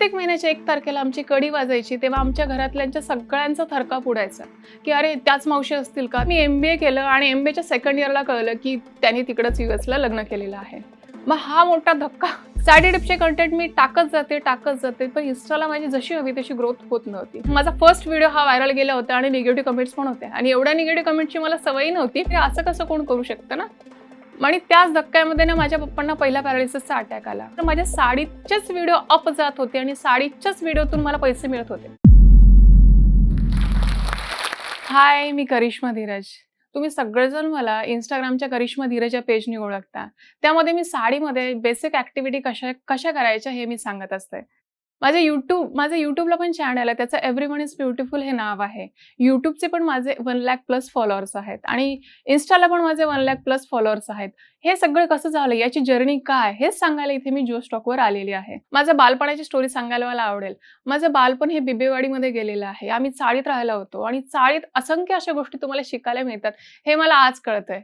प्रत्येक महिन्याच्या एक तारखेला आमची कडी वाजायची तेव्हा आमच्या घरातल्यांच्या सगळ्यांचा थरकाप उडायचा की अरे त्याच मावशी असतील का? मी एम बी ए केलं आणि एम बी एच्या सेकंड इयरला कळलं की त्यांनी तिकडंच यू एसला लग्न केलेलं आहे. मग हा मोठा धक्का. साडी टिपचे कंटेंट मी टाकत जाते टाकत जाते पण इन्स्टाला माझी जशी हवी तशी ग्रोथ होत नव्हती. माझा फर्स्ट व्हिडिओ हा व्हायरल गेला होता आणि निगेटिव्ह कमेंट्स पण होत्या. आणि एवढ्या निगेटिव्ह कमेंटची मला सवयी नव्हती. असं कसं कोण करू शकतं ना? आणि त्याच धक्क्यामध्ये ना माझ्या पप्पांना पहिला पॅरालिसिसचा अटॅक आला. तर माझ्या साडीचेच व्हिडिओ अप जात होते आणि साडीच्याच व्हिडिओतून मला पैसे मिळत होते. हाय मी करिश्मा धीरज. तुम्ही सगळेजण मला इंस्टाग्रामच्या करिश्मा धीरज या पेजनी ओळखता. त्यामध्ये मी साडीमध्ये बेसिक ॲक्टिव्हिटी कशा कशा करायच्या हे मी सांगत असते. माझे यूट्यूब माझं यूट्यूबला पण चॅनल आहे त्याचं एव्हरी वन इज ब्युटिफुल हे नाव आहे. यूट्यूबचे पण माझे वन लॅक प्लस फॉलोअर्स आहेत. आणि इन्स्टाला पण माझे वन लॅक प्लस फॉलोअर्स आहेत. हे सगळं कसं झालं? याची जर्नी काय? हेच सांगायला इथे मी जो स्टॉकवर आलेली आहे. माझं बालपणाची स्टोरी सांगायला मला आवडेल. माझं बालपण हे बिबेवाडीमध्ये गेलेलं आहे. आम्ही चाळीत राहायला होतो. आणि चाळीत असंख्य अशा गोष्टी तुम्हाला शिकायला मिळतात. हे मला आज कळतंय.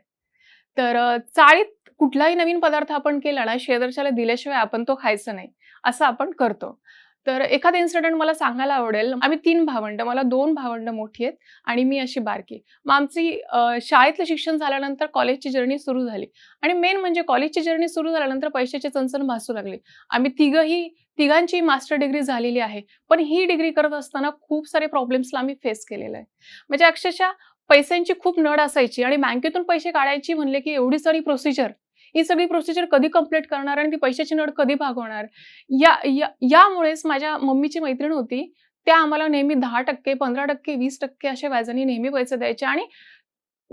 तर चाळीत कुठलाही नवीन पदार्थ आपण केला ना शेजारच्याला दिल्याशिवाय आपण तो खायचा नाही. असं आपण करतो. तर एखादा इन्सिडेंट मला सांगायला आवडेल. आम्ही तीन भावंड मला दोन भावंड मोठी आहेत आणि मी अशी बारकी मग आमची शाळेतलं शिक्षण झाल्यानंतर कॉलेजची जर्नी सुरू झाली. आणि मेन म्हणजे कॉलेजची जर्नी सुरू झाल्यानंतर पैशाची चणचण भासू लागली. आम्ही तिघंही तिघांची मास्टर डिग्री झालेली आहे. पण ही डिग्री करत असताना खूप सारे प्रॉब्लेम्सला आम्ही फेस केलेलं आहे. म्हणजे अक्षरशः पैशांची खूप नड असायची आणि बँकेतून पैसे काढायची म्हणले की एवढी सारी प्रोसिजर ही सगळी प्रोसिजर कधी कंप्लीट करणार आणि ती पैशाची नड कधी भागवणार? या या- यामुळेच माझ्या मम्मीची मैत्रीण होती. त्या आम्हाला नेहमी दहा टक्के पंधरा टक्के वीस टक्के अशा व्याजाने नेहमी पैसे द्यायचे आणि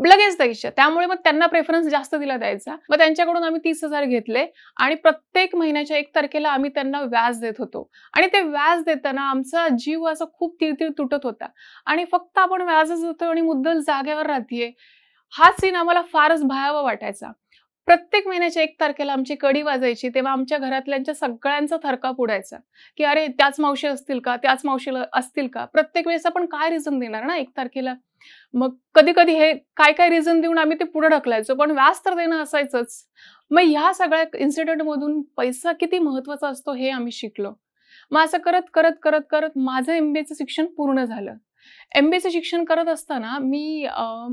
लगेच द्यायचे. त्यामुळे मग त्यांना प्रेफरन्स जास्त दिला द्यायचा. मग त्यांच्याकडून आम्ही तीस हजार घेतले आणि प्रत्येक महिन्याच्या एक तारखेला आम्ही त्यांना व्याज देत होतो. आणि ते व्याज देताना आमचा जीव असा खूप तिळतिळ तुटत होता. आणि फक्त आपण व्याजच देतो आणि मुद्दल जागेवर राहतीये. हा सीन आम्हाला फारच भयावह वाटायचा. प्रत्येक महिन्याच्या एक तारखेला आमची कडी वाजायची तेव्हा आमच्या घरातल्यांच्या सगळ्यांचा थरकाप उडायचा की अरे त्याच मावशी असतील का? त्याच मावशीला असतील का? प्रत्येक वेळेस आपण काय रिझन देणार ना एक तारखेला? मग कधी कधी हे काय काय रिझन देऊन आम्ही ते पुढे ढकलायचो पण व्याज तर देणं असायचंच. मग ह्या सगळ्या इन्सिडेंटमधून पैसा किती महत्त्वाचा असतो हे आम्ही शिकलो. मग असं करत करत करत करत माझं एम बी एचं शिक्षण पूर्ण झालं. एम बी एचं शिक्षण करत असताना मी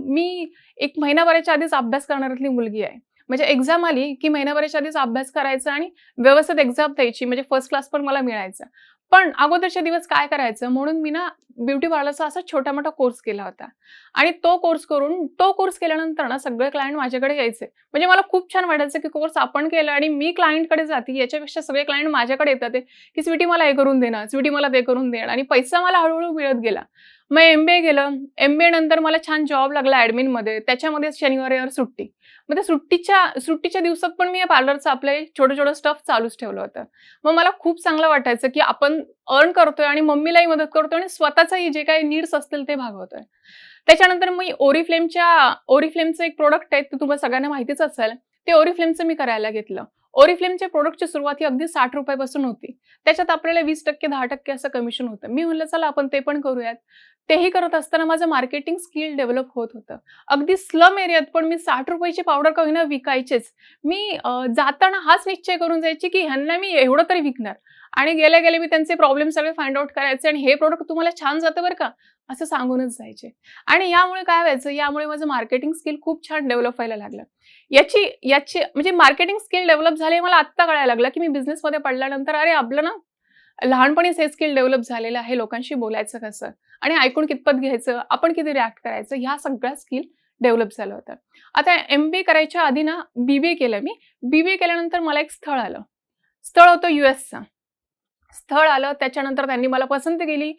मी एक महिनाभराच्या आधीच अभ्यास करणाऱ्यातली मुलगी आहे. म्हणजे एक्झाम आली की महिनाभराच्या आधीच अभ्यास करायचा आणि व्यवस्थित एक्झाम द्यायची म्हणजे फर्स्ट क्लास पण मला मिळायचा. पण अगोदरच्या दिवस काय करायचं? म्हणून मी ना ब्युटी पार्लरचा असा छोटा मोठा कोर्स केला होता. आणि तो कोर्स करून तो कोर्स केल्यानंतर ना सगळे क्लायंट माझ्याकडे यायचे. म्हणजे मला खूप छान वाटायचं की कोर्स आपण केला आणि मी क्लायंटकडे जाते याच्यापेक्षा सगळे क्लायंट माझ्याकडे येतात की स्वीटी मला हे करून दे स्वीटी मला ते करून दे आणि पैसा मला हळूहळू मिळत गेला. मग एम बी ए केलं एम बी ए नंतर मला छान जॉब लागला ॲडमिनमध्ये त्याच्यामध्ये शनिवार रविवार सुट्टी. मग त्या सुट्टीच्या सुट्टीच्या दिवसात पण मी या पार्लरचं आपले छोटं छोटं स्टफ चालूच ठेवलं होतं. मग मला खूप चांगलं वाटायचं की आपण अर्न करतोय आणि मम्मीलाही मदत करतोय आणि स्वतःचाही जे काही नीड्स असतील ते भागवतोय. त्याच्यानंतर मी ओरिफ्लेमच्या ओरिफ्लेमचं एक प्रोडक्ट आहे ते तुम्हाला सगळ्यांना माहितीच असेल. ते ओरिफ्लेमचं मी करायला घेतलं. ओरिफ्लेमच्या प्रोडक्टची सुरुवात ही अगदी साठ रुपयापासून होती. त्याच्यात आपल्याला वीस टक्के दहा टक्के असं कमिशन होतं. मी म्हणलं चला आपण ते पण करूयात. तेही करत असताना माझं मार्केटिंग स्किल डेव्हलप होत होतं. अगदी स्लम एरियात पण मी साठ रुपयाची पावडर का विकायचेच. मी जाताना हाच निश्चय करून जायची की ह्यांना मी एवढं तरी विकणार. आणि गेल्या गेले मी त्यांचे प्रॉब्लेम सगळे फाइंड आउट करायचे आणि हे प्रोडक्ट तुम्हाला छान जातं बरं का असं सांगूनच जायचे. आणि यामुळे काय व्हायचं यामुळे माझं मार्केटिंग स्किल खूप छान डेव्हलप व्हायला लागलं. याची याची म्हणजे मार्केटिंग स्किल डेव्हलप झाले मला आत्ता कळायला लागलं की मी बिझनेसमध्ये पडल्यानंतर अरे आपलं ना लहानपणीच हे स्किल डेव्हलप झालेलं आहे लोकांशी बोलायचं कसं आणि ऐकून कितपत घ्यायचं आपण किती रिॲक्ट करायचं ह्या सगळ्या स्किल डेव्हलप झालं होतं. आता एम बी ए करायच्या आधी ना बी बी ए केलं मी. बी बी ए केल्यानंतर मला एक स्थळ आलं. स्थळ होतं यू एसचं स्थळ आलं त्याच्यानंतर त्यांनी मला पसंती केली.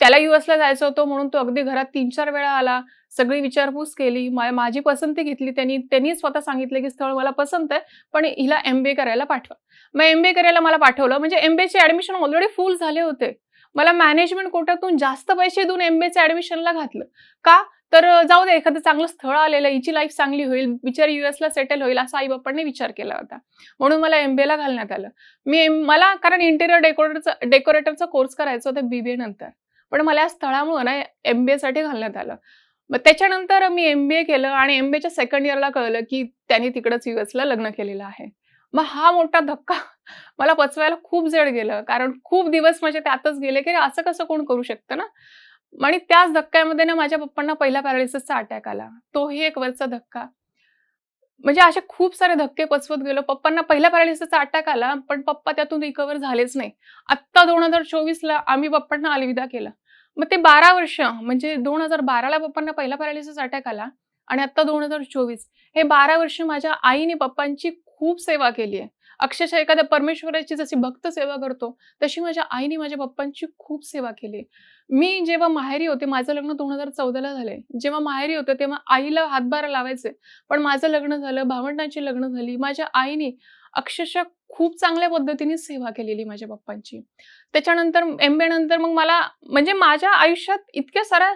त्याला यू एसला जायचं होतं म्हणून तो अगदी घरात तीन चार वेळा आला सगळी विचारपूस केली मा- माझी पसंती घेतली त्यांनी त्यांनी स्वतः सांगितलं की स्थळ मला पसंत आहे पण हिला एम बी ए करायला पाठवा. मग एम बी ए करायला मला पाठवलं म्हणजे एम बी एचे ऍडमिशन ऑलरेडी फुल झाले होते. मला मॅनेजमेंट कोटातून जास्त पैसे देऊन एम बी एच्या ऍडमिशनला घातलं. का? तर जाऊ दे एखादं चांगलं स्थळ आलेलं हिची लाईफ चांगली होईल बिचार युएसला सेटल होईल असा आई बापांनी विचार केला होता. म्हणून मला एम बीएला घालण्यात आलं. मी मला कारण इंटेरियर डेकोरेटरचा डेकोरेटरचा कोर्स करायचा होता बी बी नंतर. पण मला या स्थळामुळं ना एम बी एसाठी घालण्यात आलं. मग त्याच्यानंतर मी एम बी ए केलं आणि एम बी एच्या सेकंड इयरला कळलं की त्यांनी तिकडंच युएसला लग्न केलेलं आहे. मग हा मोठा धक्का मला पचवायला खूप जड गेलं. कारण खूप दिवस म्हणजे त्यातच गेले, की असं कसं कोण करू शकतं ना? आणि त्याच धक्क्यामध्ये ना माझ्या पप्पांना पहिला पॅरालिसिसचा अटॅक आला. तोही एक वरचा धक्का. म्हणजे असे खूप सारे धक्के पचवत गेलो. पप्पांना पहिला पॅरालिसिसचा अटॅक आला, पण पप्पा त्यातून रिकव्हर झालेच नाही. आत्ता 2024ला आम्ही पप्पांना अलविदा केलं. मग ते 12 वर्ष म्हणजे 2012ला पप्पांना पहिला पॅरालिसिस अटॅक आला आणि आत्ता 2024 हे 12 वर्ष माझ्या आईने पप्पांची खूप सेवा केली आहे. अक्षरशः एखाद्या परमेश्वराची जशी भक्त सेवा करतो, तशी माझ्या आईने माझ्या पप्पांची खूप सेवा केली. मी जेव्हा माहेरी होते, माझं लग्न दोन हजार चौदाला झाले जेव्हा माहेरी होते, तेव्हा आईला हातभार लावायचे. पण माझं लग्न झालं, भावंडांची लग्न झाली. माझ्या आईने अक्षरशः खूप चांगल्या पद्धतीने सेवा केलेली माझ्या पप्पांची. त्याच्यानंतर एम बी नंतर मग मला म्हणजे माझ्या आयुष्यात इतक्या साऱ्या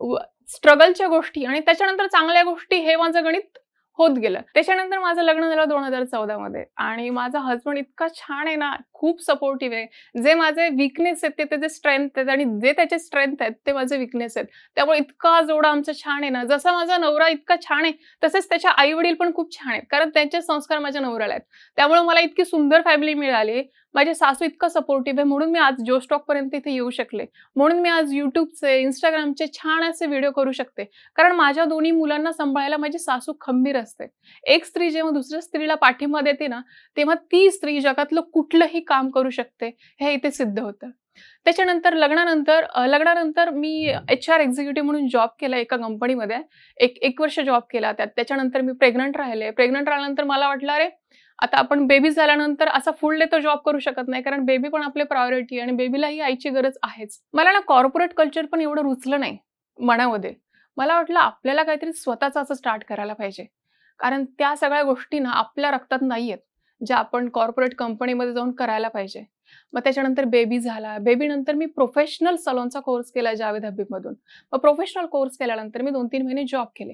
व स्ट्रगलच्या गोष्टी आणि त्याच्यानंतर चांगल्या गोष्टी हे माझं गणित होत गेलं. त्याच्यानंतर माझं लग्न झालं 2014 मध्ये आणि माझा हजबंड इतका छान आहे ना, खूप सपोर्टिव्ह आहे. जे माझे विकनेस आहेत ते त्याचे स्ट्रेंथ आहेत आणि जे त्याचे स्ट्रेंथ आहेत ते माझे विकनेस आहेत. त्यामुळे इतका जोडा आमचा छान आहे ना, जसा माझा नवरा इतका छान आहे, तसेच त्याच्या आई-वडील पण खूप छान आहेत. कारण त्यांचे संस्कार माझ्या नवऱ्याला आहेत. त्यामुळे मला इतकी सुंदर फॅमिली मिळाली. माझे सासू इतकं सपोर्टिव्ह आहे म्हणून मी आज जो स्टॉकपर्यंत इथे येऊ शकले. म्हणून मी आज यूट्यूबचे इंस्टाग्रामचे छान असे व्हिडिओ करू शकते. कारण माझ्या दोन्ही मुलांना सांभाळायला माझी सासू खंबीर असते. एक स्त्री जेव्हा दुसऱ्या स्त्रीला पाठिंबा देते ना, तेव्हा ती स्त्री जगातलं कुठलंही काम करू शकते, हे इथे सिद्ध होतं. त्याच्यानंतर लग्नानंतर लग्नानंतर मी एच-आर एक्झिक्युटिव्ह म्हणून जॉब केला एका कंपनीमध्ये. एक एक वर्ष जॉब केला त्यात. त्याच्यानंतर मी प्रेग्नंट राहिले. प्रेग्नंट राहिल्यानंतर मला वाटलं, "अरे, आता आपण बेबी झाल्यानंतर असा फुल डे तर जॉब करू शकत नाही, कारण बेबी पण आपले प्रायोरिटी आहे आणि बेबीलाही आईची गरज आहेच." मला ना कॉर्पोरेट कल्चर पण एवढं रुचलं नाही मनामध्ये. मला वाटलं आपल्याला काहीतरी स्वतःचं असं स्टार्ट करायला पाहिजे. कारण त्या सगळ्या गोष्टी ना आपल्या रक्तात नाहीयेत, ज्या आपण कॉर्पोरेट कंपनीमध्ये जाऊन करायला पाहिजे. मग त्याच्यानंतर बेबी झाला. बेबीनंतर मी प्रोफेशनल सलॉनचा कोर्स केला जावेद हबीबमधून. मग प्रोफेशनल कोर्स केल्यानंतर मी 2-3 महिने जॉब केले.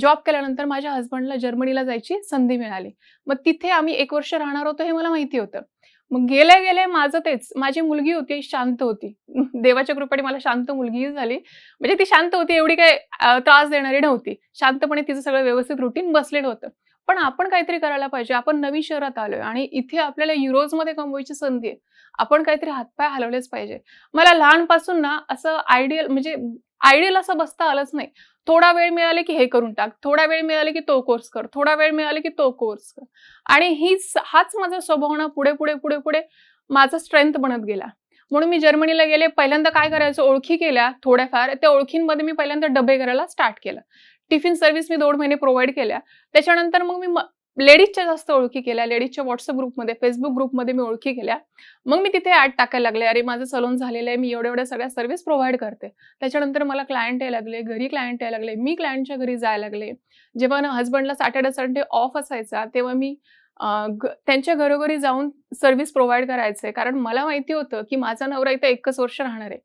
जॉब केल्यानंतर माझ्या हस्बंडला जर्मनीला जायची संधी मिळाली. मग तिथे आम्ही एक वर्ष राहणार होतो हे मला माहिती होतं. मग गेल्या-गेल्या माझं तेच, माझी मुलगी होती शांत होती. देवाच्या कृपेने मला शांत मुलगी झाली. म्हणजे ती शांत होती एवढी काही त्रास देणारी नव्हती. शांतपणे तिचं सगळं व्यवस्थित रुटीन बसलेलं होतं. पण आपण काहीतरी करायला पाहिजे. आपण नवीन शहरात आलोय आणि इथे आपल्याला युरोजमध्ये कमवायची संधी आहे. आपण काहीतरी हातपाय हलवलेच पाहिजे. मला लहानपासून ना असं आयडियल म्हणजे आयडियल असं बसता आलंच नाही. थोडा वेळ मिळाले की हे करून टाक, थोडा वेळ मिळाला की तो कोर्स कर, थोडा वेळ मिळाला की तो कोर्स कर. आणि हीच हाच माझा स्वभाव ना पुढे, पुढे, पुढे, पुढे माझा स्ट्रेंथ बनत गेला. म्हणून मी जर्मनीला गेले. पहिल्यांदा काय करायचं ओळखी केल्या थोड्याफार. त्या ओळखींमध्ये मी पहिल्यांदा डबे करायला स्टार्ट केलं. टिफिन सर्व्हिस मी दोन महिने प्रोव्हाइड केल्या. त्याच्यानंतर मग मी लेडीजच्या जास्त ओळखी केल्या. लेडीजच्या व्हॉट्सअप ग्रुपमध्ये, फेसबुक ग्रुपमध्ये मी ओळखी केल्या. मग मी तिथे ॲड टाकायला लागले. अरे, माझं सलून झालेलं आहे. मी एवढ्या-एवढ्या सगळ्या सर्व्हिस प्रोव्हाइड करते. त्याच्यानंतर मला क्लायंट यायला लागले. घरी क्लायंट यायला लागले. मी क्लायंटच्या घरी जायला लागले. जेव्हा ना हसबंडला सॅटर्डे, संडे ऑफ असायचा, तेव्हा मी त्यांच्या घरोघरी जाऊन सर्व्हिस प्रोव्हाइड करायचे. कारण मला माहिती होतं, की माझा नवरा इथे एकच वर्ष राहणार आहे.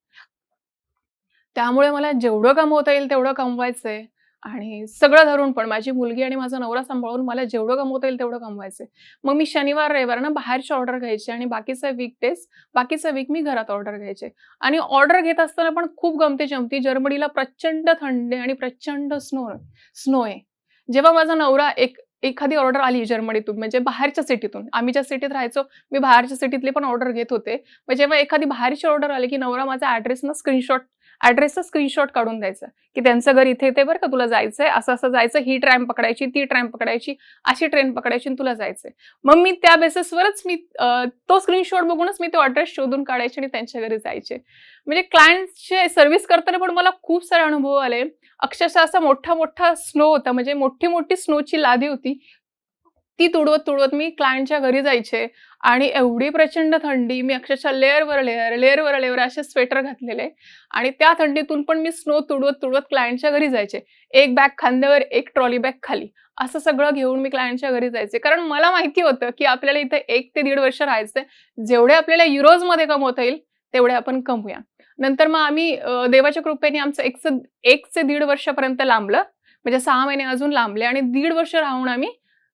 त्यामुळे मला जेवढं कमवता येईल तेवढं कमवायचंय आणि सगळं धरून पण माझी मुलगी आणि माझा नवरा सांभाळून मला जेवढं कमवता येईल तेवढं कमवायचे मग मी शनिवार, रविवार ना बाहेरची ऑर्डर घ्यायची आणि बाकीचं वीकडेज, बाकीचं वीक मी घरात ऑर्डर घ्यायचे. आणि ऑर्डर घेत असताना पण खूप गमती-जमती. जर्मनीला प्रचंड थंडी आणि प्रचंड स्नो स्नो आहे. जेव्हा माझा नवरा एक एखादी ऑर्डर आली जर्मनीतून म्हणजे बाहेरच्या सिटीतून, आम्ही ज्या सिटीत राहायचो, मी बाहेरच्या सिटीतले पण ऑर्डर घेत होते. मग जेव्हा एखादी बाहेरची ऑर्डर आली, की नवरा माझा ॲड्रेसनं स्क्रीनशॉट ॲड्रेसचा स्क्रीनशॉट काढून द्यायचा, की त्यांचं घर इथे-इथे बरं का, तुला जायचंय, असं-असं जायचं, ही ट्रॅम पकडायची, ती ट्रॅम पकडायची, अशी ट्रेन पकडायची आणि तुला जायचंय. मग मी त्या बेसिसवरच मी तो स्क्रीनशॉट बघूनच मी तो ॲड्रेस शोधून काढायचे आणि त्यांच्या घरी जायचे. म्हणजे क्लायंटचे सर्व्हिस करताना पण मला खूप सारे अनुभव आले. अक्षरशः असा मोठा-मोठा स्नो होता, म्हणजे मोठी-मोठी स्नोची लादी होती. ती तुडवत-तुडवत मी क्लायंटच्या घरी जायचे आणि एवढी प्रचंड थंडी, मी अक्षरशः लेअरवर लेअर लेअरवर लेअर असे स्वेटर घातलेले आणि त्या थंडीतून पण मी स्नो तुडवत-तुडवत क्लायंटच्या घरी जायचे. एक बॅग खांद्यावर, एक ट्रॉली बॅग खाली. असं सगळं घेऊन मी क्लायंटच्या घरी जायचे. कारण मला माहिती होतं, की आपल्याला इथे एक ते दीड वर्ष राहायचंय. जेवढे आपल्याला युरोजमध्ये कमवता येईल, तेवढे आपण कमवूया. नंतर मग आम्ही देवाच्या कृपेने आमचं 1चं 1 ते दीड वर्षापर्यंत लांबलं. म्हणजे सहा महिने अजून लांबले आणि दीड वर्ष राहून आम्ही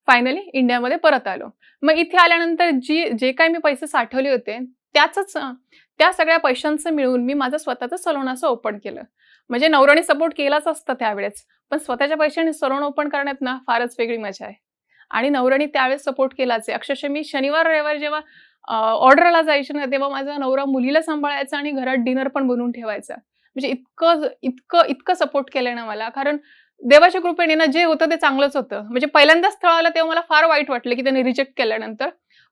फायनली इंडियामध्ये परत आलो. मग इथे आल्यानंतर जी जे काही मी पैसे साठवले होते, त्याच त्या सगळ्या पैशांचं मिळून मी माझं स्वतःचं सलोन असं ओपन केलं. म्हणजे नवऱ्याने सपोर्ट केलाच असतं त्यावेळेस. पण स्वतःच्या पैशाने सलोन ओपन करण्यात ना फारच वेगळी मजा आहे. आणि नवऱ्याने त्यावेळेस सपोर्ट केलाच आहे अक्षरशः मी शनिवार रविवार जेव्हा ऑर्डरला जायचे ना तेव्हा माझा नवरा मुलीला सांभाळायचा आणि घरात डिनर पण बनवून ठेवायचा म्हणजे इतकं इतकं इतकं सपोर्ट केलंय ना मला कारण देवाच्या कृपेने ना जे होतं ते चांगलंच होतं. म्हणजे पहिल्यांदा स्थळ आलं तेव्हा मला फार वाईट वाटलं की त्यांनी रिजेक्ट केल्यानंतर.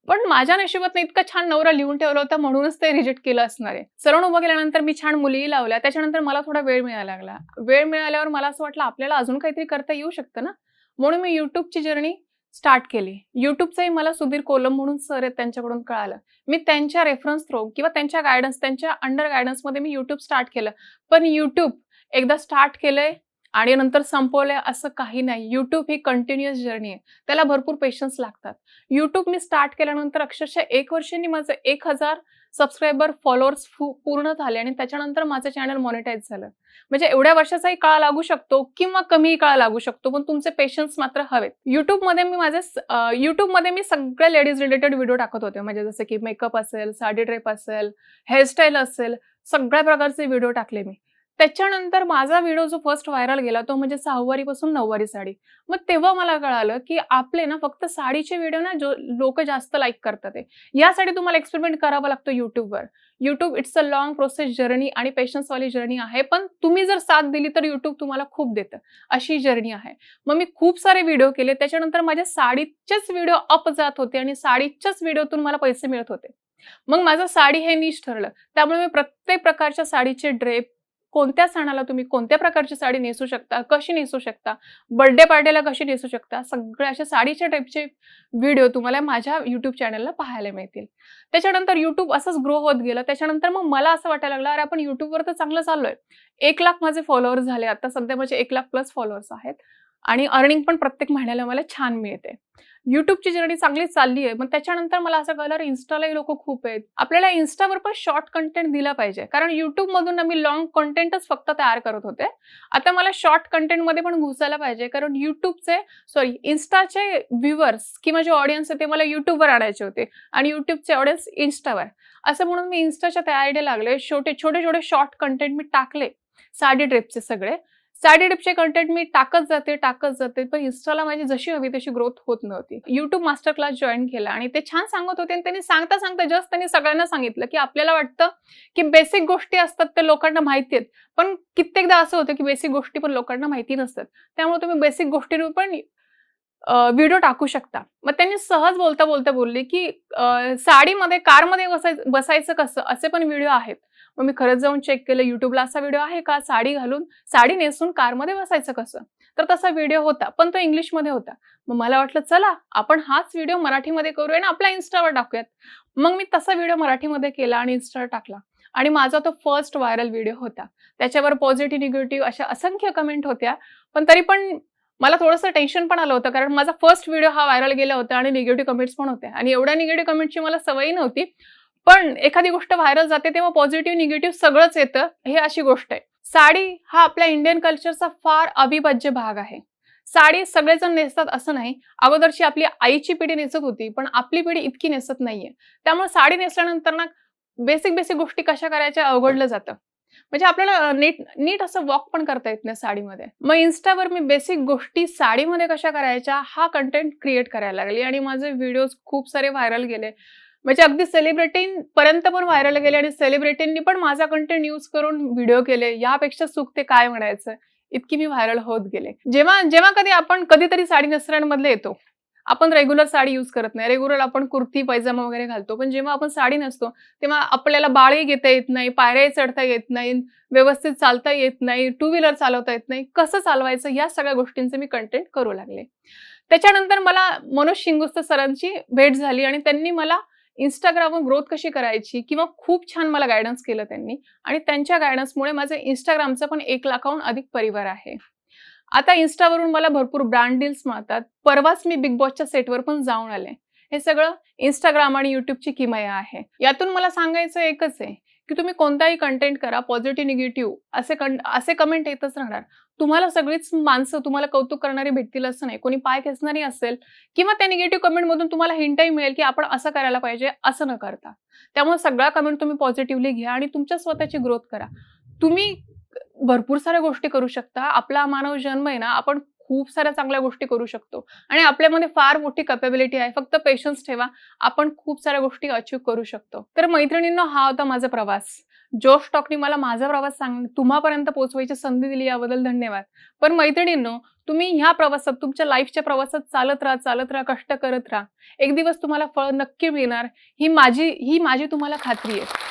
पण माझ्या नशिबात इतका छान नवरा लिहून ठेवला होता म्हणूनच ते रिजेक्ट केलं असणार आहे. सरण उभं केल्यानंतर मी छान मुलीही लावल्या. त्याच्यानंतर मला थोडा वेळ मिळायला लागला. वेळ मिळाल्यावर मला असं वाटलं आपल्याला अजून काहीतरी करता येऊ शकतं ना? म्हणून मी युट्यूबची जर्नी स्टार्ट केली. युट्यूबचंही मला सुधीर कोलम म्हणून सर आहेत त्यांच्याकडून कळालं. मी त्यांच्या रेफरन्स थ्रो किंवा त्यांच्या गायडन्स त्यांच्या अंडर गायडन्समध्ये मी युट्यूब स्टार्ट केलं. पण युट्यूब एकदा स्टार्ट केलंय आणि नंतर संपवलंय असं काही नाही. यूट्यूब ही कंटिन्युअस जर्नी आहे. त्याला भरपूर पेशन्स लागतात. यूट्यूब मी स्टार्ट केल्यानंतर अक्षरशः एक वर्षांनी माझं एक हजार सबस्क्रायबर फॉलोअर्स पूर्ण झाले आणि त्याच्यानंतर माझं चॅनल मॉनिटाईज झालं. म्हणजे एवढ्या वर्षाचाही काळ लागू शकतो किंवा कमीही काळ लागू शकतो पण तुमचे पेशन्स मात्र हवेत. युट्यूबमध्ये मी माझे युट्यूबमध्ये मी सगळे लेडीज रिलेटेड व्हिडिओ टाकत होते. म्हणजे जसं की मेकअप असेल साडी ड्रेप असेल हेअरस्टाईल असेल सगळ्या प्रकारचे व्हिडिओ टाकले मी. त्याच्यानंतर माझा व्हिडिओ जो फर्स्ट व्हायरल गेला तो म्हणजे सहावारीपासून नऊवारी साडी. मग तेव्हा मला कळालं की आपले ना फक्त साडीचे व्हिडिओ ना जो लोक जास्त लाईक करतात यासाठी तुम्हाला एक्सपेरिमेंट करावा लागतो युट्यूबवर YouTube it's a long process journey आणि पेशन्सवाली जर्नी आहे पण तुम्ही जर साथ दिली तर युट्यूब तुम्हाला खूप देतं. अशी जर्नी आहे. मग मी खूप सारे व्हिडिओ केले त्याच्यानंतर माझ्या साडीचेच व्हिडिओ अप जात होते आणि साडीच्याच व्हिडिओतून मला पैसे मिळत होते. मग माझं साडी हे नीच ठरलं. त्यामुळे मी प्रत्येक प्रकारच्या साडीचे ड्रेप कोणत्या सणाला तुम्ही कोणत्या प्रकारची साडी नेसू शकता? कशी नेसू शकता? बर्थडे पार्टीला कशी नेसू शकता? सगळ्या अशा साडीच्या टाईपचे व्हिडिओ तुम्हाला माझ्या युट्यूब चॅनलला पाहायला मिळतील. त्याच्यानंतर युट्यूब असंच ग्रो होत गेलं. त्याच्यानंतर मग मला असं वाटायला लागलं अरे आपण युट्यूबवर तर चांगलं चाललोय. एक लाख माझे फॉलोअर्स झाले. आता सध्या माझे एक लाख प्लस फॉलोअर्स आहेत. आणि अर्निंग पण प्रत्येक महिन्याला मला छान मिळते. युट्यूबची जर्नी चांगली चालली आहे मग त्याच्यानंतर मला असं कळलं इन्स्टालाही लोक खूप आहेत. आपल्याला इन्स्टावर पण शॉर्ट कंटेंट दिला पाहिजे कारण युट्यूबमधून मी लॉंग कंटेंटच फक्त तयार करत होते. आता मला शॉर्ट कंटेंटमध्ये पण घुसायला पाहिजे कारण युट्यूबचे सॉरी इन्स्टाचे व्ह्युअर्स किंवा जे ऑडियन्स आहे ते मला युट्यूबवर आणायचे होते आणि युट्यूबचे ऑडियन्स इन्स्टावर असं म्हणून मी इन्स्टाच्या तयारीला लागले. छोटे छोटे छोटे शॉर्ट कंटेंट मी टाकले. साडी ड्रेपचे सगळे. साडी टिपचे कंटेंट मी टाकत जाते टाकत जाते. पण इन्स्टाला माझी जशी हवी तशी ग्रोथ होत नव्हती. युट्यूब मास्टर क्लास जॉईन केला आणि ते छान सांगत होते आणि त्यांनी सांगता सांगता जस्ट त्यांनी सगळ्यांना सांगितलं की आपल्याला वाटतं की बेसिक गोष्टी असतात ते लोकांना माहिती आहेत. पण कित्येकदा असं होतं की बेसिक गोष्टी पण लोकांना माहिती नसतात. त्यामुळे तुम्ही बेसिक गोष्टींवर पण व्हिडिओ टाकू शकता. मग त्यांनी सहज बोलता बोलता बोलले की साडीमध्ये कारमध्ये बसायचं बसायचं कसं? असे पण व्हिडिओ आहेत. मग मी खरंच जाऊन चेक केलं. युट्यूबला असा व्हिडिओ आहे का? साडी घालून साडी नेसून कारमध्ये बसायचं कसं? तर तसा व्हिडिओ होता पण तो इंग्लिशमध्ये होता. मग मला वाटलं चला आपण हाच व्हिडिओ मराठीमध्ये करूया आणि आपल्या इन्स्टावर टाकूयात. मग मी तसा व्हिडिओ मराठीमध्ये केला आणि इन्स्टावर टाकला. आणि माझा तो फर्स्ट व्हायरल व्हिडिओ होता. त्याच्यावर पॉझिटिव्ह निगेटिव्ह अशा असंख्य कमेंट होत्या. पण तरी पण मला थोडंसं टेन्शन पण आलं होतं कारण माझा फर्स्ट व्हिडिओ हा व्हायरल गेला होता आणि निगेटिव्ह कमेंट्स पण होत्या. आणि एवढ्या निगेटिव्ह कमेंटची मला सवयी नव्हती. पण एखादी गोष्ट व्हायरल जाते तेव्हा पॉझिटिव्ह निगेटिव्ह सगळंच येतं हे अशी गोष्ट आहे. साडी हा आपल्या इंडियन कल्चरचा फार अविभाज्य भाग आहे. साडी सगळेजण नेसतात असं नाही. अगोदरची आपली आईची पिढी नेसत होती पण आपली पिढी इतकी नेसत नाहीये. त्यामुळे साडी नेसल्यानंतर ना बेसिक बेसिक गोष्टी कशा करायच्या अवघडलं जातं. म्हणजे आपल्याला नीट नीट असं वॉक पण करता येत नाही साडीमध्ये. मग इन्स्टावर मी बेसिक गोष्टी साडीमध्ये कशा करायच्या हा कंटेंट क्रिएट करायला लागली आणि माझे व्हिडिओज खूप सारे व्हायरल गेले. म्हणजे अगदी सेलिब्रिटींपर्यंत पण व्हायरल गेले आणि सेलिब्रिटींनी पण माझा कंटेंट यूज करून व्हिडिओ केले. यापेक्षा सुख ते काय म्हणायचं? इतकी मी व्हायरल होत गेले. जेव्हा जेव्हा कधी आपण कधीतरी साडी नसऱ्यांमधले येतो. आपण रेग्युलर साडी यूज करत नाही. रेग्युलर आपण कुर्ती पैजामा वगैरे घालतो. पण जेव्हा आपण साडी नसतो तेव्हा आपल्याला बाळही घेता येत नाही पायऱ्याही चढता येत नाही व्यवस्थित चालता येत नाही टू व्हीलर चालवता येत नाही. कसं चालवायचं? या सगळ्या गोष्टींचं मी कंटेंट करू लागले. त्याच्यानंतर मला मनोज शिंगुस्त सरांची भेट झाली आणि त्यांनी मला इंस्टाग्रामवर ग्रोथ कशी करायची किंवा खूप छान मला गायडन्स केलं त्यांनी आणि त्यांच्या गायडन्समुळे माझं इंस्टाग्रामचं पण एक लाखाहून अधिक परिवार आहे. आता इन्स्टावरून मला भरपूर ब्रँड डील्स मिळतात. परवाच मी बिग बॉसच्या सेटवर पण जाऊन आले. हे सगळं इंस्टाग्राम आणि युट्यूबची किमया आहे. यातून मला सांगायचं एकच आहे की तुम्ही कोणताही कंटेंट करा पॉझिटिव्ह निगेटिव्ह असे असे कमेंट येतच राहणार. तुम्हाला सगळीच माणसं तुम्हाला कौतुक करणारी भेटतील असं नाही. कोणी पाय खेचणारी असेल किंवा त्या निगेटिव्ह कमेंटमधून तुम्हाला हिंटही मिळेल की आपण असं करायला पाहिजे असं न करता. त्यामुळे सगळा कमेंट तुम्ही पॉझिटिव्हली घ्या आणि तुमच्या स्वतःची ग्रोथ करा. तुम्ही भरपूर साऱ्या गोष्टी करू शकता. आपला मानव जन्म आहे ना आपण खूप साऱ्या चांगल्या गोष्टी करू शकतो. आणि आपल्यामध्ये फार मोठी कॅपेबिलिटी आहे. फक्त पेशन्स ठेवा. आपण खूप साऱ्या गोष्टी अचीव करू शकतो. तर मैत्रिणींनो हा होता माझा प्रवास. जोश टॉकनी मला माझा प्रवास सांग तुम्हापर्यंत पोहोचवायची संधी दिली याबद्दल धन्यवाद. पण मैत्रिणींनो तुम्ही ह्या प्रवासात तुमच्या लाईफच्या प्रवासात चालत राहा चालत राहा कष्ट करत राहा. एक दिवस तुम्हाला फळ नक्की मिळणार. ही माझी ही माझी तुम्हाला खात्री आहे.